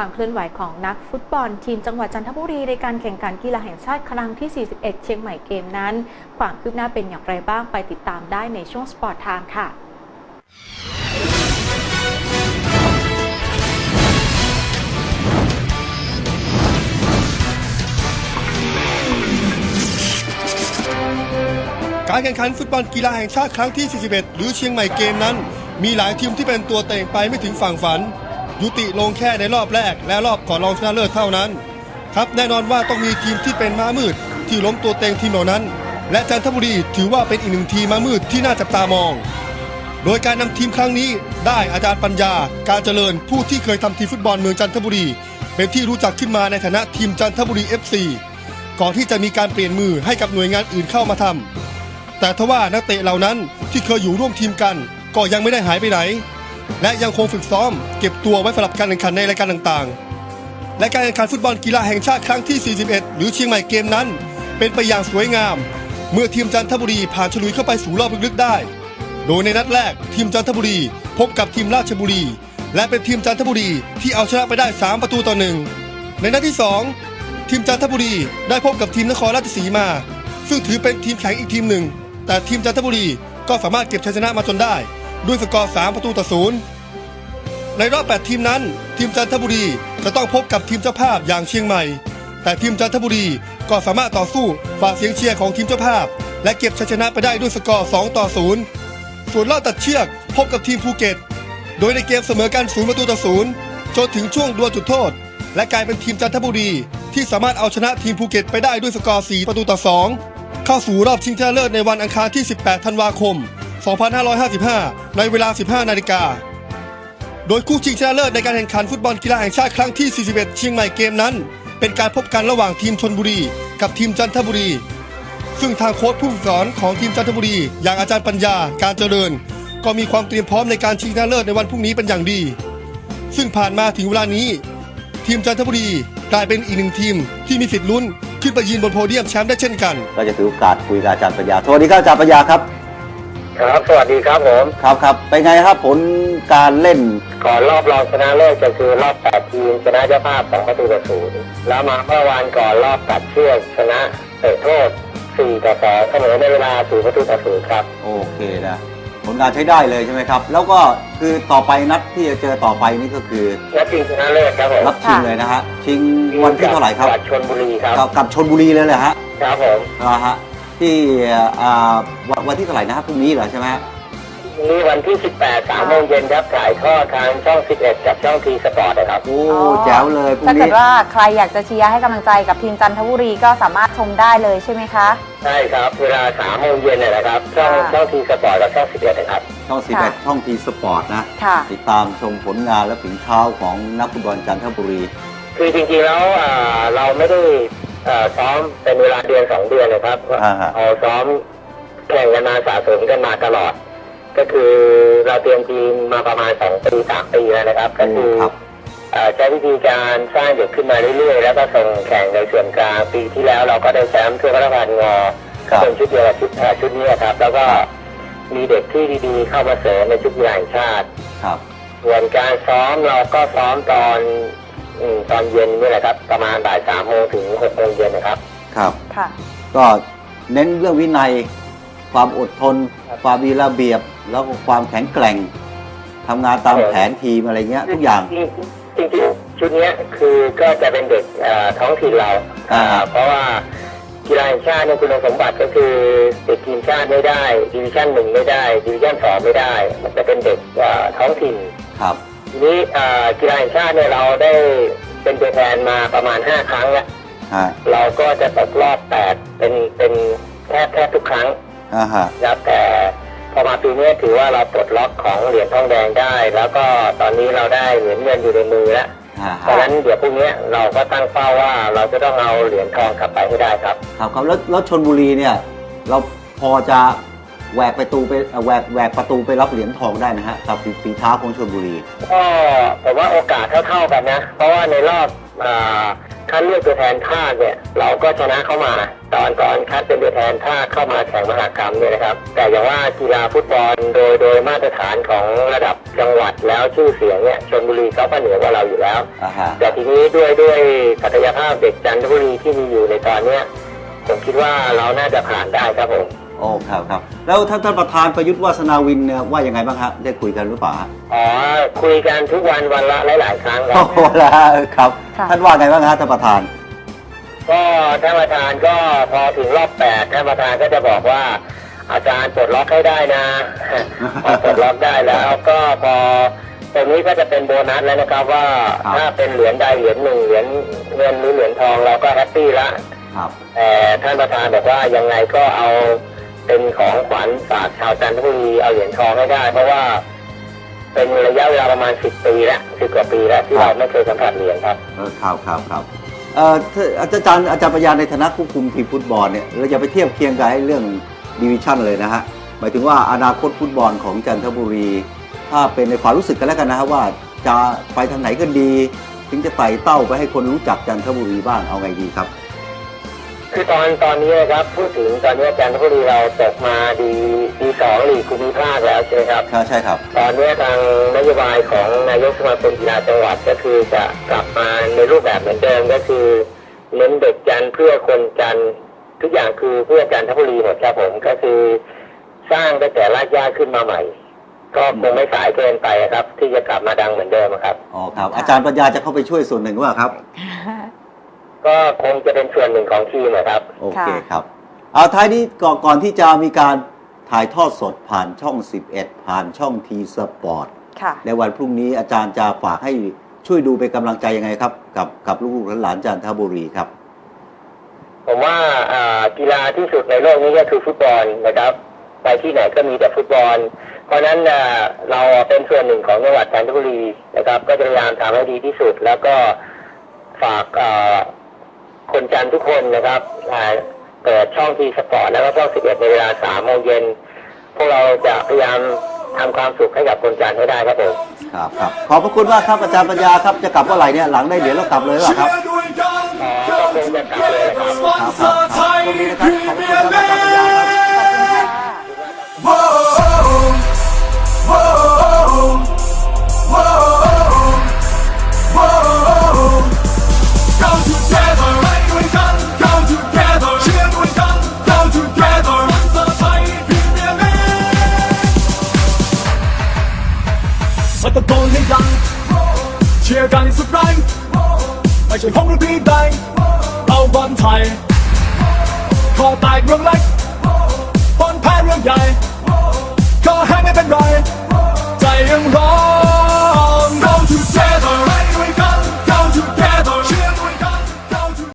ความเคลื่อนไหวของนักฟุตบอลทีมจังหวัดจันทบุรีในการแข่งขันกีฬาแห่งชาติครั้งที่ 41 เชียงใหม่เกมนั้น ความคืบหน้าเป็นอย่างไรบ้างไปติดตามได้ในช่วงสปอร์ตไทม์ค่ะการแข่งขันฟุตบอลกีฬาแห่งชาติครั้งที่ 41 หรือเชียงใหม่เกมนั้น มีหลายทีมที่เป็นตัวเต่งไปไม่ถึงฝั่งฝัน ยุติลงแค่ในรอบแรก และรอบก่อนรองชนะเลิศเท่านั้น ครับแน่นอนว่าต้องมีทีมที่เป็นม้ามืด ที่ล้มตัวเต็งทีมเหล่านั้น และจันทบุรีถือว่าเป็นอีกหนึ่งทีมม้ามืดที่น่าจับตามอง โดยการนำทีมครั้งนี้ได้อาจารย์ปัญญา การเจริญผู้ที่เคยทำทีมฟุตบอลเมืองจันทบุรี เป็นที่รู้จักขึ้นมาในฐานะทีมจันทบุรี FC ก่อนที่จะมีการเปลี่ยนมือให้กับหน่วยงานอื่นเข้ามาทำแต่ทว่านักเตะเหล่านั้นที่เคยอยู่ร่วมทีมกันก็ยังไม่ได้หายไปไหน และยังคงฝึกซ้อมเก็บตัวไว้สำหรับการแข่งขันในรายการต่างๆ และการแข่งขันฟุตบอลกีฬาแห่งชาติครั้งที่ 41 หรือเชียงใหม่เกมนั้น เป็นไปอย่างสวยงาม เมื่อทีมจันทบุรีผ่านฉลุยเข้าไปสู่รอบลึกๆได้ โดยในนัดแรกทีมจันทบุรีพบกับทีมราชบุรี และเป็นทีมจันทบุรีที่เอาชนะไปได้ 3 ประตูต่อหนึ่งในนัดที่ 2 ทีมจันทบุรีได้พบกับทีมนครราชสีมา ซึ่งถือเป็นทีมแข็งอีกทีมหนึ่ง แต่ทีมจันทบุรีก็สามารถเก็บชัยชนะมาจนได้ ด้วยสกอร์ 3 ประตูต่อศูนย์ในรอบ 8 ทีมนั้น ทีมจันทบุรีจะต้องพบกับทีมเจ้าภาพอย่างเชียงใหม่ แต่ทีมจันทบุรีก็สามารถต่อสู้ฝ่าเสียงเชียร์ของทีมเจ้าภาพ และเก็บชัยชนะไปได้ด้วยสกอร์ 2 ต่อ0ส่วนรอบตัดเชือกพบกับทีมภูเก็ต โดยในเกมเสมอกัน0ประตูต่อศูนย์จนถึงช่วงดวลจุดโทษ และกลายเป็นทีมจันทบุรี ที่สามารถเอาชนะทีมภูเก็ตไปได้ด้วยสกอร์ 4 ประตูต่อ 2 เข้าสู่รอบชิงชนะเลิศในวันอังคารที่ 18 ธันวาคม 2555 ในเวลา 15 นาฬิกา โดยคู่ชิงชนะเลิศในการแข่งขันฟุตบอลกีฬาแห่งชาติครั้งที่ 41 เชียงใหม่เกมนั้น เป็นการพบกันระหว่างทีมชนบุรี กับทีมจันทบุรี ซึ่งทางโค้ชผู้ฝึกสอนของทีมจันทบุรี อย่างอาจารย์ปัญญาการเจริญ ก็มีความเตรียมพร้อมในการชิงชนะเลิศในวันพรุ่งนี้เป็นอย่างดี ซึ่งผ่านมาถึงเวลานี้ ทีมจันทบุรีกลายเป็นอีกหนึ่งทีมที่มีสิทธิ์ลุ้นขึ้นไปยืนบนโพเดียมแชมป์ได้เช่นกัน ก็จะถือโอกาสคุยกับอาจารย์ปัญญาสวัสดีครับอาจารย์ปัญญาครับ ครับ สวัสดีครับผม ครับครับเป็นไงครับผลการเล่น ก่อนรอบรองชนะเลิศก็คือรอบ8ทีมชนะเจ้าภาพ2ประตูต่อศูนย์แล้วมาเมื่อวานก่อนรอบตัดเชือกชนะเตะโทษ4ต่อ2เสมอในเวลา0ประตูต่อศูนย์ครับ โอเคนะผลงานใช้ได้เลยใช่ไหมครับ แล้วก็คือต่อไปนัดที่จะเจอต่อไปนี่ก็คือและทีมชนะเลิศครับผมรับชิงเลยนะฮะชิงวันที่เท่าไหร่ครับจังวัดชนบุรีครับกับกับชนบุรีเลยเหรอฮะครับผมนะฮะ ที่อ่าวันวันที่เท่าไหร่นะฮะพรุ่งนี้เหรอใช่ไหมฮะนี่วันที่ 18 3โมงเย็นครับถ่ายทอดทางช่อง 11 กับช่องทีสปอร์ตนะครับ โอ้อ๋อแจ๋วเลยพรุ่งถ้าเกินี้ดว่าใครอยากจะเชียร์ให้กำลังใจกับทีมจันทบุรีก็สามารถชมได้เลยใช่ไหมคะ ใช่ครับ เวลา3โมงเย็นเนี่ยนะครับ ช่องค่ะ ช่องทีสปอร์ตกับช่อง 11 นะครับ ช่องค่ะ11ช่องทีสปอร์ตนะ ค่ะ ติดตามชมผลงานและฝีเท้าของนักฟุตบอลจันทบุรี คือจริงๆแล้วอ่าเราไม่ได้เอ่อ ซ้อมเป็นเวลาเดือนสองเดือนนะครับอ่าฮะเราซ้อมแข่งกันมาสะสมกันมาตลอด ก็คือเราเตรียมทีมมาประมาณสองปีสามปีแล้วนะครับ ก็คือครับเอ่อใช้วิธีการสร้างเด็กขึ้นมาเรื่อยๆ แล้วก็ส่งแข่งในส่วนกลางปีที่แล้วเราก็ได้แชมป์เพื่อพระราชทานงอครับเป็นชุดเดียวกับชุดเอ่อชุดนี้ครับ แล้วก็มีเด็กที่ดีๆเข้ามาเสริมในชุดกีฬาแห่งชาติครับส่วนการซ้อมเราก็ซ้อมตอนอืม ตอนเย็นนี่แหละครับ ประมาณบ่ายสามโมงถึงหกโมงเย็นนะครับ ครับ ค่ะ ก็เน้นเรื่องวินัย ความอดทน ความมีระเบียบ แล้วก็ความแข็งแกร่งทำงานตามครับแผนทีมอะไรเงี้ย ทุกอย่างจริงๆจริงๆชุดเนี้ยคือก็จะเป็นเด็กเอ่อท้องถิ่นเราอ่าอ่าเพราะว่ากีฬาแห่งชาติเนี่ยคุณสมบัติก็คือเด็กทีมชาติไม่ได้ดิวิชั่นหนึ่งไม่ได้ดิวิชั่นสองไม่ได้ มันจะเป็นเด็กเอ่อท้องถิ่น ครับ ทีนี้เอ่อกีฬาแห่งชาติเนี่ยเราได้เป็นตัวแทนมาประมาณห้าครั้งแล้วฮะเราก็จะตกรอบแปดเป็นเป็นแทบแทบทุกครั้งอ่าฮะนะครับแต่พอมาปีนี้ถือว่าเราปลดล็อกของเหรียญทองแดงได้ แล้วก็ตอนนี้เราได้เหรียญเงินอยู่ในมือแล้วอ่าเพฮะราะฉะนั้นเดี๋ยวพรุ่งนี้เราก็ตั้งเป้าว่าเราจะต้องเอาเหรียญทองกลับไปให้ได้ครับ ครับครับแล้วแล้วชนบุรีเนี่ย เราพอจะ แหวกประตูไปเอ่อแหวกแหวกประตูไปรับเหรียญทองได้นะฮะกับฝีฝีเท้าของชนบุรี ก็ผมว่าโอกาสเท่าๆกันนะ เพราะว่าในรอบอ่าคัดเลือกตัวแทนภาคเนี่ย เราก็ชนะเข้ามาตอนก่อนคัดเป็นตัวแทนภาคเข้ามาแข่งมหากรรมเนี่ยนะครับ แต่อย่างว่ากีฬาฟุตบอลโดยโดยมาตรฐานของระดับจังหวัดแล้วชื่อเสียงเนี่ยชลบุรีเขาก็เหนือกว่าเราอยู่แล้ว อ่าฮะ แต่ทีนี้ด้วยด้วยศักยภาพเด็กจันทบุรีที่มีอยู่ในตอนเนี้ยผมคิดว่าเราน่าจะผ่านได้ครับผม โอ้ครับครับ แล้วท่านท่านประธานประยุทธ์วาสนาวินเนี่ยว่ายังไงบ้างฮะได้คุยกันหรือเปล่าฮะอ๋อคุยกันทุกวันวันละหลายๆครั้งครัโอ้บ โหแล้วครับ ค่ะ ท่านว่าไงบ้างฮะท่านประธาน ก็ท่านประธานก็พอถึงรอบแปดท่านประธานก็จะบอกว่า อาจารย์ปลดล็อกให้ได้นะ พอปลดล็อกได้แล้วก็พอตรงนี้ก็จะเป็นโบนัสแล้วนะครับว่าครับ ถ้าเป็นเหรียญใดเหรียญหนึ่งเหรียญเงินหรือเหรียญทองเราก็แฮปปี้ละครับ แต่ท่านประธานบอกว่ายังไงก็เอา เป็นของขวัญฝากชาวจันทบุรีเอาเหรียญทองให้ได้ เพราะว่าเป็นระยะเวลาประมาณสิบปีแล้วสิบกว่าปีแล้วที่เราไม่เคยสัมผัสเหรียญครับเออครับครับครับเอ่อถ้าอาจารย์อาจารย์ปัญญาในฐานะผู้คุมทีมฟุตบอลเนี่ยเราอย่าไปเทียบเคียงกับไอ้เรื่องดิวิชั่นเลยนะฮะหมายถึงว่าอนาคตฟุตบอลของจันทบุรี ถ้าเป็นในความรู้สึกกันแล้วกันนะฮะว่าจะไปทางไหนก็ดี ถึงจะไต่เต้าไปให้คนรู้จักจันทบุรีบ้างเอาไงดีครับ คือตอนตอนนี้นะครับพูดถึงตอนนี้จันทบุรีเราตกมาดีดีสองลีกภูมิภาคแล้วใช่ไหมครับใช่ใช่ครับ ตอนนี้ทางนโยบายของนายกสมาคมกีฬาจังหวัดก็คือจะกลับมาในรูปแบบเหมือนเดิมก็คือเน้นเด็กจันทร์เพื่อคนจันทร์ทุกอย่างคือเพื่อจันทบุรีหมดครับผมก็คือ สร้างตั้งแต่รากหญ้าขึ้นมาใหม่ ก็คงไม่สายเกินไปครับ ที่จะกลับมาดังเหมือนเดิมครับอ๋อครับอาจารย์ปัญญาจะเข้าไปช่วยส่วนหนึ่งว่าครับ ก็คงจะเป็นส่วนหนึ่งของทีมนะครับ โอเคค่ะครับ เอาท้ายนี้ก่อนก่อนที่จะมีการถ่ายทอดสดผ่านช่อง 11 ผ่านช่องทีสปอร์ตค่ะ ในวันพรุ่งนี้อาจารย์จะฝากให้ช่วยดูเป็นกำลังใจยังไงครับ กับกับลูกๆหลานๆจันทบุรีครับ ผมว่าอ่ากีฬาที่สุดในโลกนี้ก็คือฟุตบอลนะครับ ไปที่ไหนก็มีแต่ฟุตบอล เพราะฉะนั้นอ่าเราเป็นส่วนหนึ่งของจังหวัดจันทบุรีนะครับ ก็จะพยายามทำให้ดีที่สุด แล้วก็ฝากอ่า คนจันทร์ทุกคนนะครับอ่าเปิดช่องทีสปอร์ตแล้วก็ช่องสิบเอ็ดในเวลาสามโมงเย็นพวกเราจะพยายามทำความสุขให้กับคนจันทร์ให้ได้ครับผมครับครับขอบพระคุณมากครับอาจารย์ปัญญาครับจะกลับเมื่อไหร่เนี่ยหลังได้เหรียญแล้วกลับเลยหรือเปล่าครับอ๋อก็คงจะกลับเลยนะครับครับครับ ไม่ใช่ห้องหรือพี